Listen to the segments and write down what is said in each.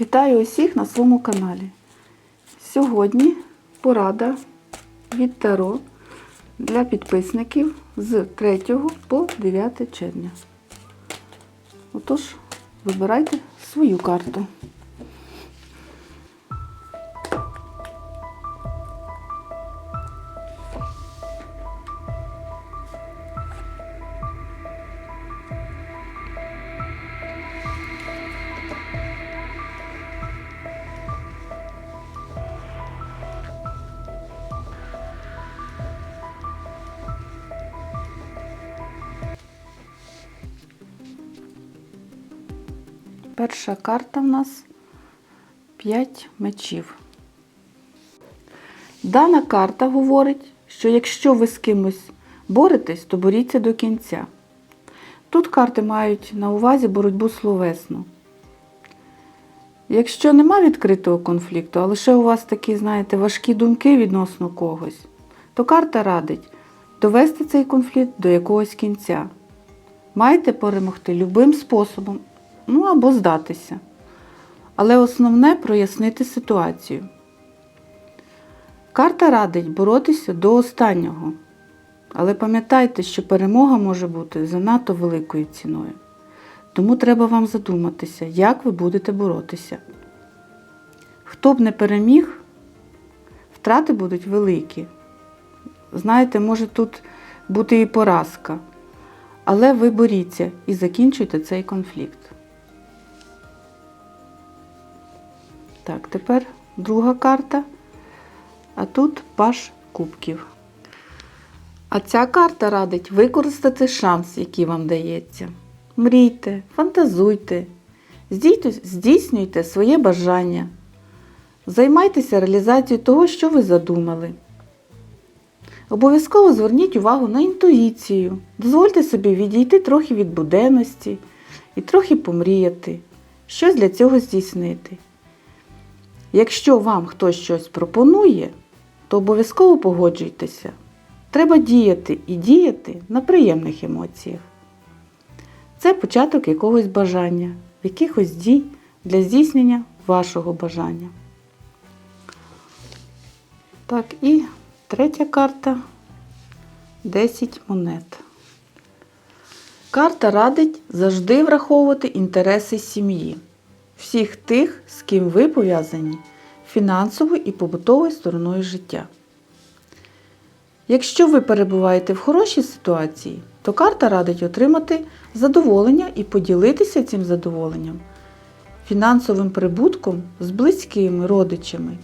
Вітаю усіх на своєму каналі. Сьогодні порада від Таро для підписників з 3 по 9 червня. Отож, вибирайте свою карту. Перша карта в нас 5 мечів. Дана карта говорить, що якщо ви з кимось боретесь, то боріться до кінця. Тут карти мають на увазі боротьбу словесну. Якщо нема відкритого конфлікту, а лише у вас такі, знаєте, важкі думки відносно когось, то карта радить довести цей конфлікт до якогось кінця. Маєте перемогти любим способом, ну або здатися. Але основне прояснити ситуацію. Карта радить боротися до останнього. Але пам'ятайте, що перемога може бути занадто великою ціною. Тому треба вам задуматися, як ви будете боротися. Хто б не переміг, втрати будуть великі. Знаєте, може тут бути і поразка. Але ви боріться і закінчуйте цей конфлікт. Так, тепер друга карта. А тут паш кубків. А ця карта радить використати шанс, який вам дається. Мрійте, фантазуйте, здійснюйте, своє бажання. Займайтеся реалізацією того, що ви задумали. Обов'язково зверніть увагу на інтуїцію. Дозвольте собі відійти трохи від буденності і трохи помріяти, щось для цього здійснити. Якщо вам хтось щось пропонує, то обов'язково погоджуйтеся. Треба діяти і діяти на приємних емоціях. Це початок якогось бажання, якихось дій для здійснення вашого бажання. Так, і третя карта 10 монет. Карта радить завжди враховувати інтереси сім'ї, всіх тих, з ким ви пов'язані фінансовою і побутовою стороною життя. Якщо ви перебуваєте в хорошій ситуації, то карта радить отримати задоволення і поділитися цим задоволенням фінансовим прибутком з близькими родичами.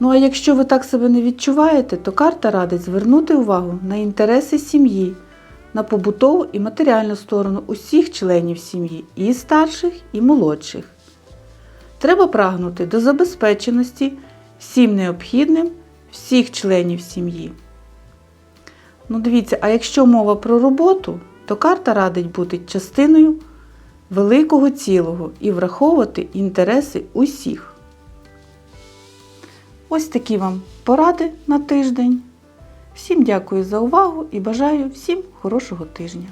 Ну а якщо ви так себе не відчуваєте, то карта радить звернути увагу на інтереси сім'ї, на побутову і матеріальну сторону усіх членів сім'ї, і старших, і молодших. Треба прагнути до забезпеченості всім необхідним всіх членів сім'ї. Ну, дивіться, а якщо мова про роботу, то карта радить бути частиною великого цілого і враховувати інтереси усіх. Ось такі вам поради на тиждень. Всім дякую за увагу і бажаю всім хорошого тижня.